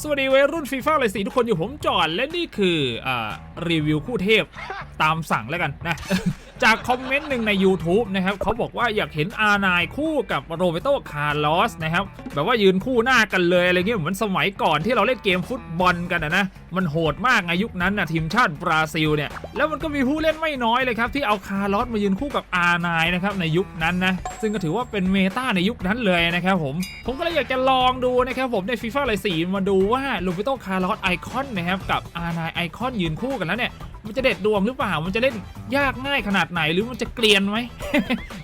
สวัสดีวัยรุ่นฟีฟ่าเลยสิทุกคนอยู่ผมจอดและนี่คืออ่ารีวิวคู่เทพตามสั่งแล้วกันนะ จากคอมเมนต์หนึ่งใน YouTube นะครับเขาบอกว่าอยากเห็นอาร์ไนคู่กับโรเบโตคาร์ลอสนะครับแบบว่ายืนคู่หน้ากันเลยอะไรเงี้ยเหมือนสมัยก่อนที่เราเล่นเกมฟุตบอลกันนะนะมันโหดมากในยุคนั้นนะทีมชาติบราซิลเนี่ยแล้วมันก็มีผู้เล่นไม่น้อยเลยครับที่เอาคาร์ลอสมายืนคู่กับอาร์ไนนะครับในยุคนั้นนะซึ่งก็ถือว่าเป็นเมตาในยุคนั้นเลยนะครับผมผมก็เลยอยากจะลองดูนะครับผมในฟีฟ่าเลสีมาดูว่าลูปิโตคาร์ลอสไอคอนนะครับกับอาร์ไนไอคอนยืนคู่กันแล้วเนี่ย มันจะเด็ดดวงหรือเปล่า มันจะเล่นยากง่ายขนาดไหนหรือมันจะเกลียนไหม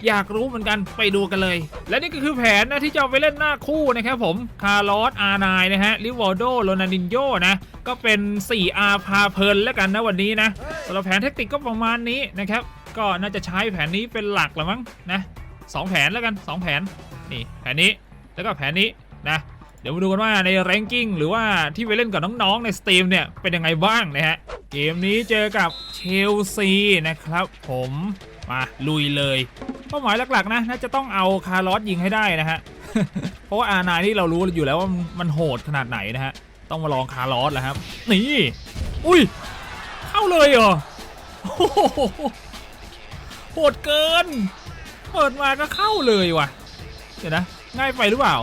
อยากรู้เหมือนกันไปดูกันเลย และนี่ก็คือแผนนะที่จะเอาไปเล่นหน้าคู่นะครับผม คาร์ลอส อาร์ไนนะฮะ ลิวอโดโรนันดินโยนะ ก็เป็น 4R พาเพลินแล้วกันนะวันนี้นะสำหรับแผนเทคนิคก็ประมาณนี้นะครับ ก็น่าจะใช้แผนนี้เป็นหลักละมั้งนะสองแผนแล้วกันสองแผน นี่แผนนี้ แล้วก็แผนนี้นะ เดี๋ยวมาดูกันว่าใน ranking หรือว่าที่ไปเล่นกับน้องๆใน Steam เนี่ยเป็นยังไงบ้างนะฮะ เกมนี้เจอกับเชลซีนะครับผมมาลุยเลย เป้าหมายหลักๆนะน่าจะต้องเอาคาร์ลอสยิงให้ได้นะฮะ เพราะว่าอานาที่เรารู้อยู่แล้วว่ามันโหดขนาดไหนนะฮะ ต้องมาลองคาร์ลอสแหละครับ นี่ อุ้ย เข้าเลยเหรอโหโหดเกิน เปิดมาก็เข้าเลยว่ะ เดี๋ยวนะ ง่ายไปหรือเปล่า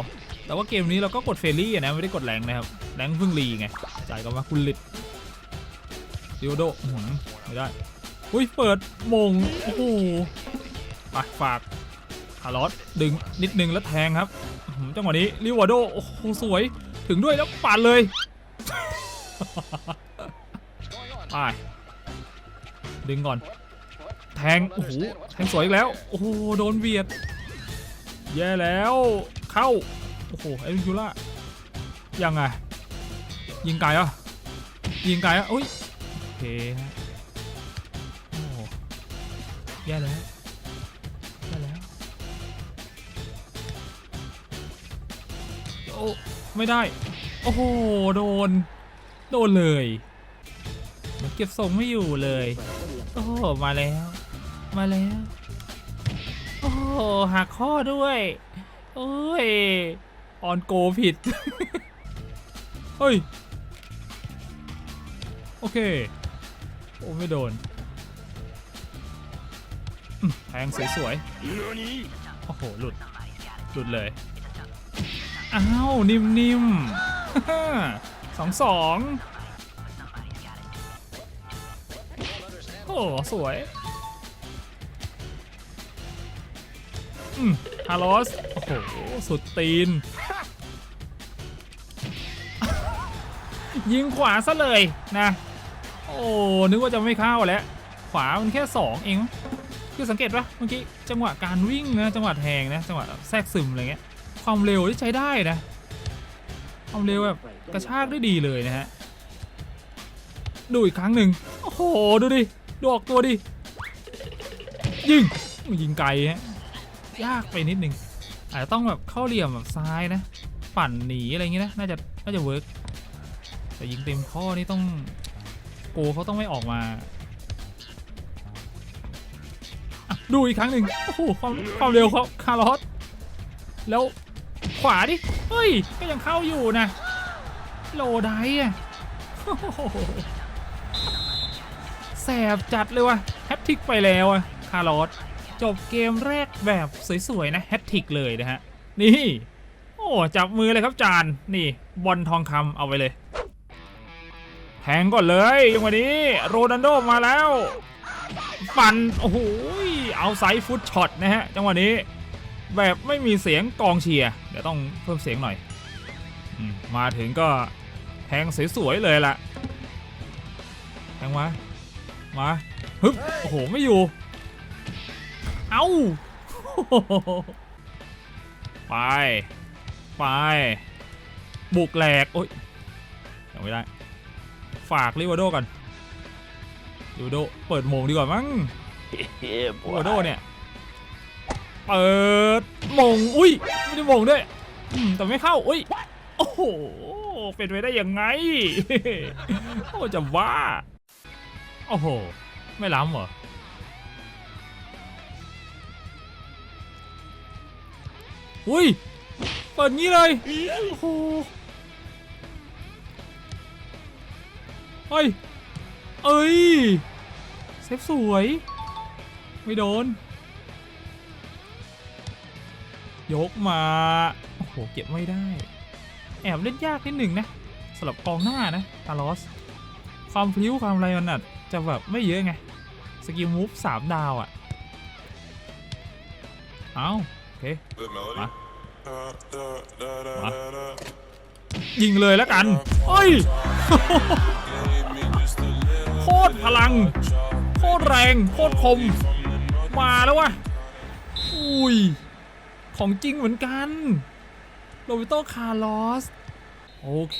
แต่ว่าเกมนี้เราก็กดเฟรลี่นะไม่ได้กดแรงนะครับแรงเพิ่งรีไงจ่ายกันมาคุณลิดดิโอโดหือไม่ได้อุ้ยเปิดมงโอ้โหไปฝากคาร์ลอสดึงนิดนึงแล้วแทงครับจังหวะนี้ลิวอโดโอ้โหสวยถึงด้วยแล้วปาดเลยไปดึงก่อน แทงโอ้โหแทงสวยอีกแล้ว โอ้โหโดนเบียดแย่แล้วเข้า โอ้โหเอ็นยูล่ายังไง ยิงไกลอะยิงไกลอะอุ้ยโอเคฮะโอ้โหแย่แล้วแย่แล้วโอ้ไม่ได้ โอ้โห โดน โดนเลยเก็บทรงไม่อยู่เลย โอ้โห มาแล้ว มาแล้ว โอ้โหหักข้อด้วย โอ้ย ออนโกผิด เฮ้ย โอเค โอ้ไม่โดนแทงสวยๆ โอ้โห หลุด หลุดเลย อ้าว นิ่มๆสองสองโอ้สวย อืมฮาร์ลส อ้โห สุดตีน ยิงขวาซะเลยนะ โอ้ นึกว่าจะไม่เข้าแล้ว ขวามันแค่ 2 เอง คือสังเกตปะเมื่อกี้จังหวะการวิ่งนะ จังหวะแทงนะ จังหวะแทรกซึมอะไรเงี้ย ความเร็วที่ใช้ได้นะ ความเร็วแบบกระชากได้ดีเลยนะฮะ ดูอีกครั้งหนึ่งโอ้โห ดูดิดูออกตัวดิ ยิง ยิงไกลฮะ ยากไปนิดนึง อาจจะต้องแบบเข้าเหลี่ยมแบบซ้ายนะ ปั่นหนีอะไรอย่างเงี้ยนะน่าจะน่าจะเวิร์กแต่ยิงเต็มข้อนี่ต้องโกเขาต้องไม่ออกมาดูอีกครั้งหนึ่งโอ้โหความความเร็วเขาคาร์ลอสแล้วขวาดิ เฮ้ย ก็ยังเข้าอยู่นะ โลไดอะแสบจัดเลยว่ะแฮตทิกไปแล้วอะคาร์ลอส จบเกมแรกแบบสวยๆนะแฮตทริกเลยนะฮะ นี่ โอ้ จับมือเลยครับจาน นี่บอลทองคำเอาไปเลย แทงก่อนเลยยังวันนี้ โรนันโดมาแล้วฟันโอ้โห เอาไซส์ฟุตช็อตนะฮะ จังหวะนี้ แบบไม่มีเสียงกองเชียร์ เดี๋ยวต้องเพิ่มเสียงหน่อยมมาถึงก็แทงสวยๆเลยล่ะ แทงมา มา ฮึบ โอ้โห ไม่อยู่ เอาไป ไป บุกแหลก โอ๊ยยังไม่ได้ ฝากลิวาโดก่อนลิวาโดเปิดโมงดีกว่ามั้ง Yeah, ลิวาโดเนี่ย เปิดโมง อุ้ย ไม่ได้โมงด้วยอืมแต่ไม่เข้า อุ้ย โอ้โห เป็นไปได้ยังไง โอ้จะว่า โอ้โห ไม่ล้ำเหรอ อุ้ย เปิดงี้เลยโอ้โหเฮ้ย เอ้ย เซฟสวย ไม่โดน ยกมา โอ้โห เก็บไม่ได้ แอบเล่นยากนิดหนึ่งนะสำหรับกองหน้านะคาร์ลอส ความพลิ้วความอะไรมันอาจจะแบบไม่เยอะไง สกิลมูฟสามดาวอะ่ะ เอาโอ เค The melody. Huh? Da, da, da, da, Huh? da, da. ยิงเลยแล้วกันเฮ้ย Gave me just a little โคตรพลัง โคตรแรง โคตรคม มาแล้ววะอุ้ย ของจริงเหมือนกัน โรบิโตคาร์ลอส โอเค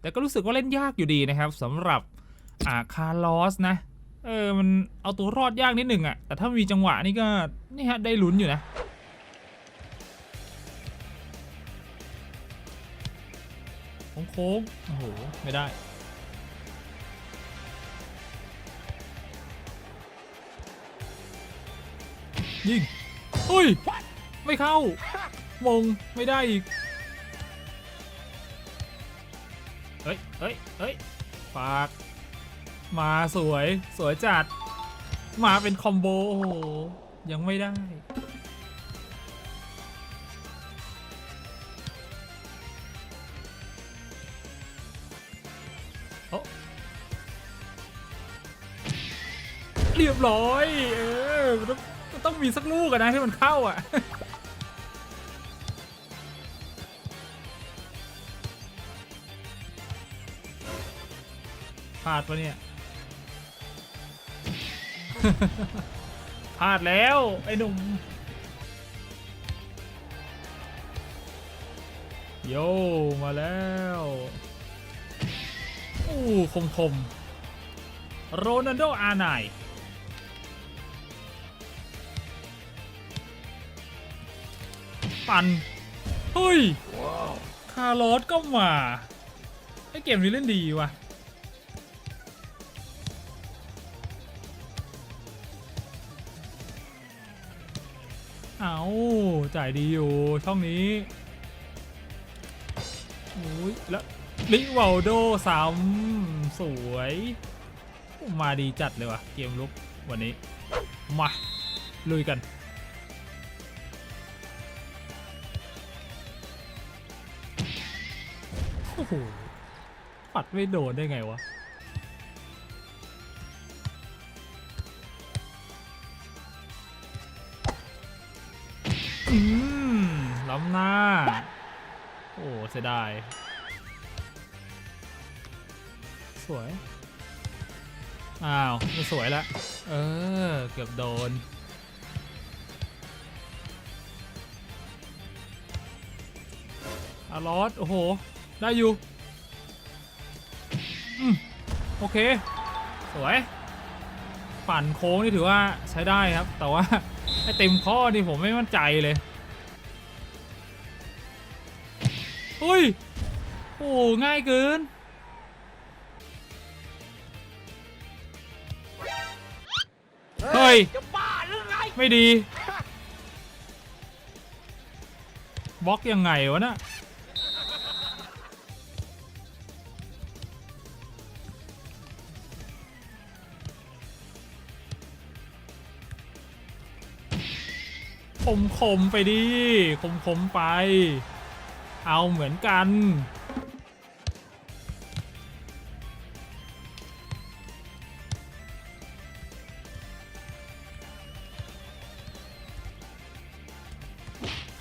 แต่ก็รู้สึกว่าเล่นยากอยู่ดีนะครับสำหรับ อ่าคาร์ลอสนะ เออมันเอาตัวรอดยากนิดหนึ่งอะแต่ถ้ามีจังหวะนี่ก็นี่ฮะได้ลุ้นอยู่นะโค้งโอ้โห ไม่ได้ ยิงอุ้ย ไม่เข้ามงไม่ได้อีก เฮ้ยเฮ้ยเฮ้ยฝาก มาสวยสวยจัด มาเป็นคอมโบโอ้โหยังไม่ได้โอ้เรียบร้อย เออต้องต้องมีสักลูกนะที่มันเข้าอะ พลาดปะเนี่ย พลาดแล้ว ไอ้หนุ่มโยมาแล้วอู้คมคมโรนัลโดอาร์ไนน์ปันเฮ้ย คาร์ลอสก็มา ไอเกมนี้เล่นดีว่ะ เอาจ่ายดีอยู่ช่องนี้โอ้ยแล้วลิวาลโดซ้ำสวย มาดีจัดเลยว่ะ เกมลุกวันนี้ มา ลุยกันโอ้โหปัดไม่โดนได้ไงวะ อืมล้ำหน้า โอ้เสียดาย สวย อ้าว ไม่สวยละ เออ เกือบโดน อารอสโอ้โห ได้อยู่ อืม โอเค สวย ปั่นโค้งนี่ถือว่าใช้ได้ครับ แต่ว่า ไอเต็มข้อดิผมไม่มั่นใจเลยเฮ้ย โอ้ง่ายเกิน เฮ้ย จะบ้าหรือไง ไม่ดี บล็อกยังไงวะน่ะ มคมไปดิคมคมไป เอาเหมือนกัน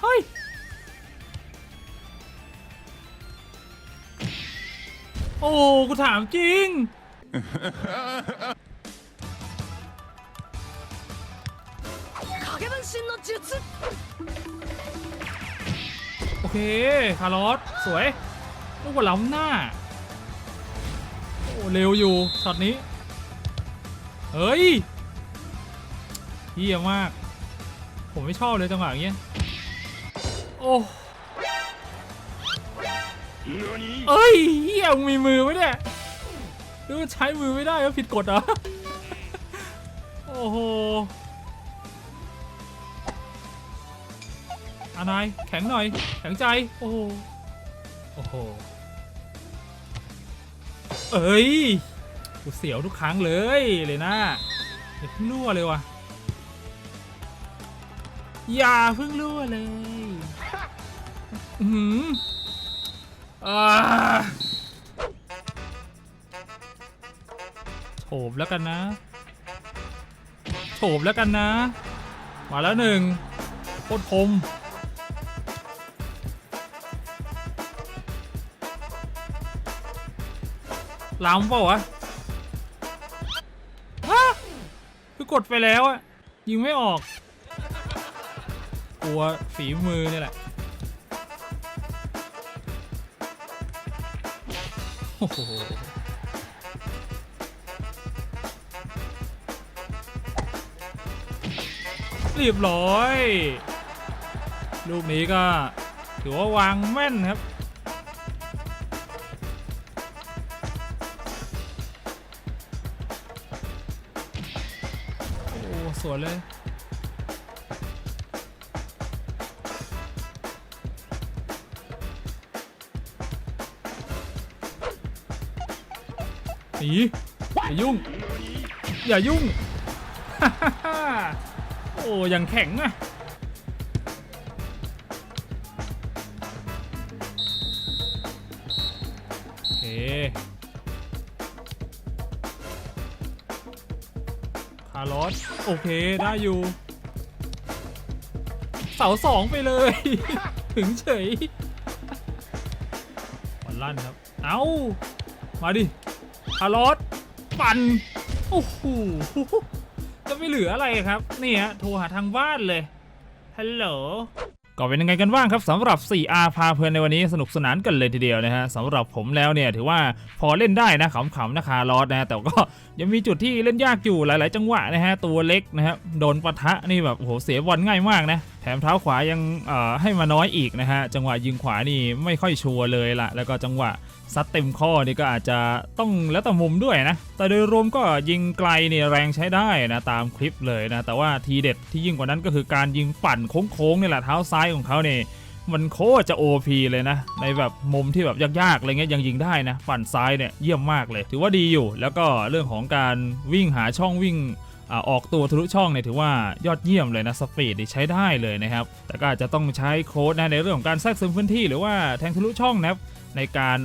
เฮ้ยโอ้กูถามจริง 術โอเค คาร์ลอสสวยลูกว่าล้ำหน้า โอ้เร็วอยู่ช็อตนี้ เฮ้ยเยี่ยมาก ผมไม่ชอบเลยจังหวะอย่างเงี้ย โอ้เอ้ยเฮียมีมือไหมเนี่ยหรือใช้มือไม่ได้แล้วผิดกฎเหรอ โอ้โห อานายแข็งหน่อย แข็งใจ โอ้โหโอ้โหเอ้ยกูเสียวทุกครั้งเลยเลยนะอย่าเพิ่งรั่วเลยว่ะอย่าเพิ่งรั่วเลยหืออ่าโฉบแล้วกันนะโฉบแล้วกันนะ มาแล้วหนึ่งโคตรคม ล้ำเปล่าวะฮะคือกดไปแล้วอะยิงไม่ออก กลัวฝีมือนี่แหละโอ้โหเรียบร้อย ลูกนี้ก็ถือว่าวางแม่นครับ วยเลย หนี อย่ายุ่ง อย่ายุ่ง โอ้ยังแข็งอะโอเค อาร์ลอสโอเคได้อยู่ เสาสองไปเลย ถึงเฉยบอลลั่นครับ เอามาดิอาร์ลอสปั่นโอ้โหจะไม่เหลืออะไรครับ นี่ฮะโทรหาทางบ้านเลยฮัลโหล ก็เป็นยังไงกันบ้างครับสำหรับ 4R พาเพลินในวันนี้สนุกสนานกันเลยทีเดียวนะฮะสำหรับผมแล้วเนี่ยถือว่าพอเล่นได้นะขำๆนะคาร์ลอสนะฮะแต่ก็ยังมีจุดที่เล่นยากอยู่หลาย ๆ จังหวะนะฮะตัวเล็กนะฮะโดนปะทะนี่แบบโอ้โหเสียบอลง่ายมากนะแถมเท้าขวายังเอ่อให้มาน้อยอีกนะฮะจังหวะยิงขวานี่ไม่ค่อยชัวร์เลยล่ะ แล้วก็จังหวะ ซัดเต็มข้อนี่ก็อาจจะต้องแล้วแต่มุมด้วยนะ แต่โดยรวมก็ยิงไกลเนี่ยแรงใช้ได้นะตามคลิปเลยนะ แต่ว่าทีเด็ดที่ยิ่งกว่านั้นก็คือการยิงปั่นโค้งๆนี่แหละเท้าซ้ายของเขาเนี่ยมันโคตรจะ OP เลยนะ ในแบบมุมที่แบบยากๆอะไรเงี้ยยังยิงได้นะ ปั่นซ้ายเนี่ยเยี่ยมมากเลย ถือว่าดีอยู่ แล้วก็เรื่องของการวิ่งหาช่องวิ่งอาออกตัวทะลุช่องเนี่ยถือว่ายอดเยี่ยมเลยนะสปีดนี่ใช้ได้เลยนะครับ แต่ก็อาจจะต้องใช้โค้ดนะในเรื่องของการแทรกซึมพื้นที่หรือว่าแทงทะลุช่องนะครับ ในการ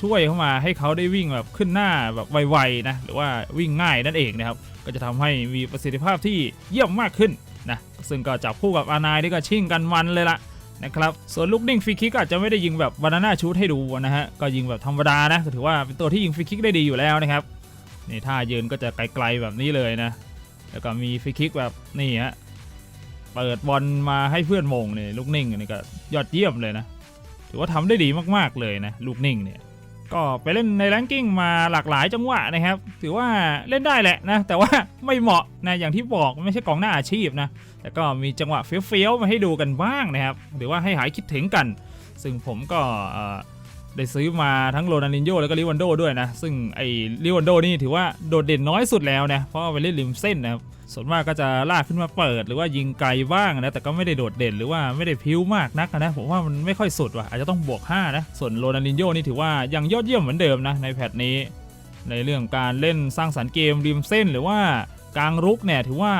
ช่วยเข้ามาให้เขาได้วิ่งแบบขึ้นหน้าแบบไวๆนะหรือว่าวิ่งง่ายนั่นเองนะครับก็จะทำให้มีประสิทธิภาพที่เยี่ยมมากขึ้นนะซึ่งก็จับคู่กับอานายนี่ก็ชิ่งกันมันเลยละนะครับส่วนลูกนิ่งฟรีคิกอาจจะไม่ได้ยิงแบบบานาน่าชูตให้ดูนะฮะก็ยิงแบบธรรมดานะถือว่าเป็นตัวที่ยิงฟรีคิกได้ดีอยู่แล้วนะครับนี่ท่ายืนก็จะไกลๆแบบนี้เลยนะแล้วก็มีฟรีคิกแบบนี่ฮะเปิดบอลมาให้เพื่อนมงเนี่ยลูกนิ่งนี่ก็ยอดเยี่ยมเลยนะ ถือว่าทำได้ดีมากๆเลยนะลูกนิ่งเนี่ยก็ไปเล่นในแรงกิ้งมาหลากหลายจังหวะนะครับ ถือว่าเล่นได้แหละนะ แต่ว่าไม่เหมาะนะอย่างที่บอกไม่ใช่กองหน้าอาชีพนะ แต่ก็มีจังหวะเฟี้ยวๆมาให้ดูกันบ้างนะครับ หรือว่าให้หายคิดถึงกัน ซึ่งผมก็ได้ซื้อมาทั้งโรนัลดินโญ่แล้วก็ลิวันโดด้วยนะ ซึ่งไอ้ลิวันโดนี่ถือว่าโดดเด่นน้อยสุดแล้วนะ เพราะไปเล่นริมเส้นนะครับ ส่วนมากก็จะลากขึ้นมาเปิดหรือว่ายิงไกลบ้างนะแต่ก็ไม่ได้โดดเด่นหรือว่าไม่ได้พิ้วมากนักนะผมว่ามันไม่ค่อยสุดว่ะอาจจะต้องบวก5นะส่วนโรนัลดินโญ่นี่ถือว่ายังยอดเยี่ยมเหมือนเดิมนะในแพทนี้ ในเรื่องการเล่นสร้างสรรค์เกมริมเส้นหรือว่ากลางรุกเนี่ยถือว่า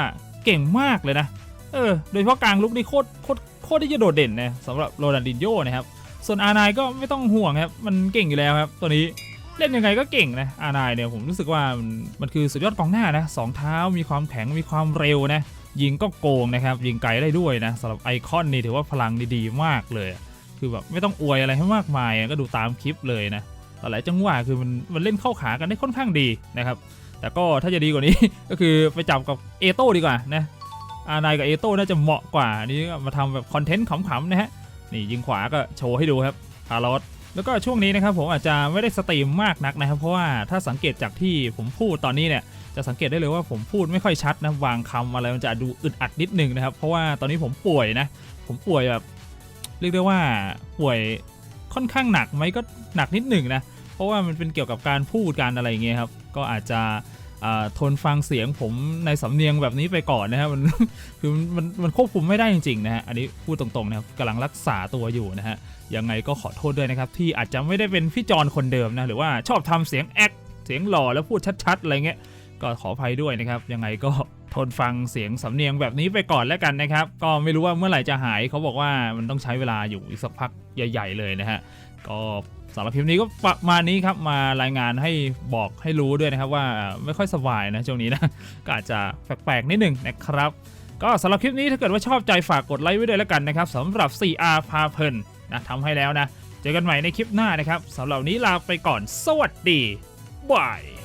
เก่งมากเลยนะเออโดยเฉพาะกลางลุกนี่โคตรโคตรโคตรที่จะโดดเด่นนะสำหรับโรนัลดินโญ่นะครับส่วนอานายก็ไม่ต้องห่วงครับมันเก่งอยู่แล้วครับตัวนี้ เล่นยังไงก็เก่งนะอานายเนี่ยผมรู้สึกว่ามันมันคือสุดยอดกองหน้านะสองเท้ามีความแข็งมีความเร็วนะยิงก็โกงนะครับยิงไกลได้ด้วยนะสำหรับไอคอนนี่ถือว่าพลังดีๆมากเลย คือแบบไม่ต้องอวยอะไรให้มากมายก็ดูตามคลิปเลยนะหลายจังหวะคือมันมันเล่นเข้าขากันได้ค่อนข้างดีนะครับแต่ก็ถ้าจะดีกว่านี้ ก็คือไปจับกับเอโต้ดีกว่านะอานายกับเอโต้น่าจะเหมาะกว่านี้มาทำแบบคอนเทนต์ขำๆนะฮะนี่ยิงขวาก็โชว์ให้ดูครับคาร์ลอส แล้วก็ช่วงนี้นะครับผมอาจจะไม่ได้สตรีมมากนักนะครับ เพราะว่าถ้าสังเกตจากที่ผมพูดตอนนี้เนี่ยจะสังเกตได้เลยว่าผมพูดไม่ค่อยชัดนะวางคำอะไรมันจะดูอึดอัดนิดนึงนะครับ เพราะว่าตอนนี้ผมป่วยนะ ผมป่วยแบบเรียกได้ว่าป่วยค่อนข้างหนักไหมก็หนักนิดหนึ่งนะเพราะว่ามันเป็นเกี่ยวกับการพูดการอะไรอย่างเงี้ยครับก็อาจจะ ทนฟังเสียงผมในสำเนียงแบบนี้ไปก่อนนะครับมันคือมันมันควบคุมไม่ได้จริงๆนะฮะอันนี้พูดตรงๆนะครับกำลังรักษาตัวอยู่นะฮะยังไงก็ขอโทษด้วยนะครับ ที่อาจจะไม่ได้เป็นพี่จอนคนเดิมนะหรือว่าชอบทำเสียงแอคสียงหล่อแล้วพูดชัดๆอะไรเงี้ยก็ขออภัยด้วยนะครับ ยังไงก็ ทนฟังเสียงสำเนียงแบบนี้ไปก่อนแล้วกันนะครับ ก็ไม่รู้ว่าเมื่อไหร่จะหายเขาบอกว่ามันต้องใช้เวลาอยู่อีกสักพักใหญ่ ๆ เลยนะฮะก็สำหรับคลิปนี้ก็ประมาณนี้ครับมารายงานให้บอกให้รู้ด้วยนะครับว่าไม่ค่อยสบายนะช่วงนี้นะก็อาจจะแปลกๆนิดหนึ่งนะครับ ก็สำหรับคลิปนี้ถ้าเกิดว่าชอบใจฝากกดไลค์ไว้ด้วยแล้วกันนะครับสำหรับ 4R พาเพลินนะทำให้แล้วนะ เจอกันใหม่ในคลิปหน้านะครับสำหรับนนี้ลาไปก่อน สวัสดีบาย